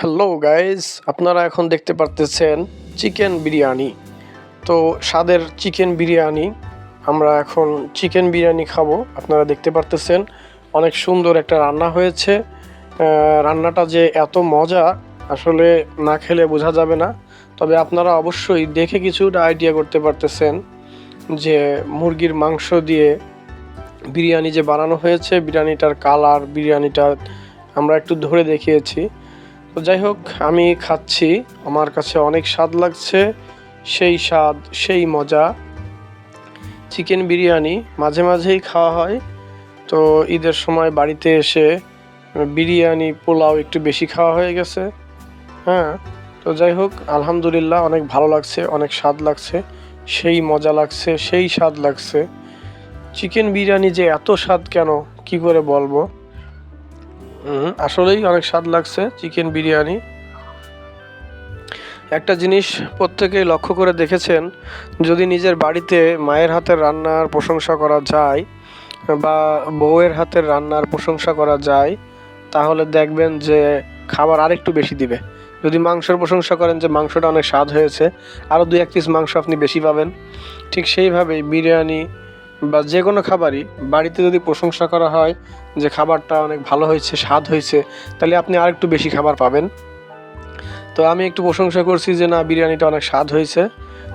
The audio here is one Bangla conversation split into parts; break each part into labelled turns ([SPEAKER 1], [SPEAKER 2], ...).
[SPEAKER 1] হ্যালো গাইজ আপনারা এখন দেখতে পারতেছেন চিকেন বিরিয়ানি। তো স্বাদের চিকেন বিরিয়ানি, আমরা এখন চিকেন বিরিয়ানি খাব। আপনারা দেখতে পারতেছেন অনেক সুন্দর একটা রান্না হয়েছে। রান্নাটা যে এত মজা, আসলে না খেলে বোঝা যাবে না। তবে আপনারা অবশ্যই দেখে কিছুটা আইডিয়া করতে পারতেছেন যে মুরগির মাংস দিয়ে বিরিয়ানি যে বানানো হয়েছে, বিরিয়ানিটার কালার বিরিয়ানিটা আমরা একটু ধরে দেখিয়েছি। তো যাই হোক, আমি খাচ্ছি। আমার কাছে অনেক স্বাদ লাগছে। সেই স্বাদ, সেই মজা। চিকেন বিরিয়ানি মাঝে মাঝেই খাওয়া হয়। তো ঈদের সময় বাড়িতে এসে বিরিয়ানি, পোলাও একটু বেশি খাওয়া হয়ে গেছে। হ্যাঁ তো যাই হোক, আলহামদুলিল্লাহ অনেক ভালো লাগছে, অনেক স্বাদ লাগছে। সেই মজা লাগছে, সেই স্বাদ লাগছে। চিকেন বিরিয়ানি যে এত স্বাদ কেন? কি করে বলব? আসলেই অনেক স্বাদ লাগছে চিকেন বিরিয়ানি। একটা জিনিস প্রত্যেকেই লক্ষ্য করে দেখেছেন, যদি নিজের বাড়িতে মায়ের হাতের রান্নার প্রশংসা করা যায় বা বউয়ের হাতের রান্নার প্রশংসা করা যায়, তাহলে দেখবেন যে খাবার আরেকটু বেশি দিবে। যদি মাংসের প্রশংসা করেন যে মাংসটা অনেক স্বাদ হয়েছে, আরও দুই এক পিস মাংস আপনি বেশি পাবেন, ঠিক সেইভাবেই বিরিয়ানি বা যে কোনো খাবারই বাড়িতে যদি প্রশংসা করা হয় যে খাবারটা অনেক ভালো হয়েছে, স্বাদ হয়েছে, তাহলে আপনি আরেকটু বেশি খাবার পাবেন। তো আমি একটু প্রশংসা করছি যে না, বিরিয়ানিটা অনেক স্বাদ হয়েছে।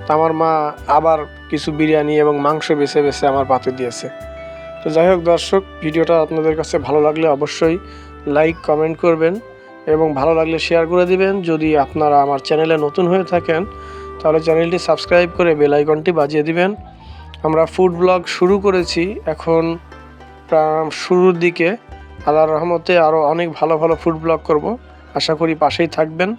[SPEAKER 1] তো আমার মা আবার কিছু বিরিয়ানি এবং মাংস বেছে বেছে আমার পাতে দিয়েছে। তো যাই হোক দর্শক, ভিডিওটা আপনাদের কাছে ভালো লাগলে অবশ্যই লাইক, কমেন্ট করবেন এবং ভালো লাগলে শেয়ার করে দিবেন। যদি আপনারা আমার চ্যানেলে নতুন হয়ে থাকেন, তাহলে চ্যানেলটি সাবস্ক্রাইব করে বেল আইকনটি বাজিয়ে দিবেন। আমরা ফুড ব্লগ শুরু করেছি। এখন শুরুর দিকে আল্লাহর রহমতে আরও অনেক ভালো ভালো ফুড ব্লগ করব। আশা করি পাশেই থাকবেন।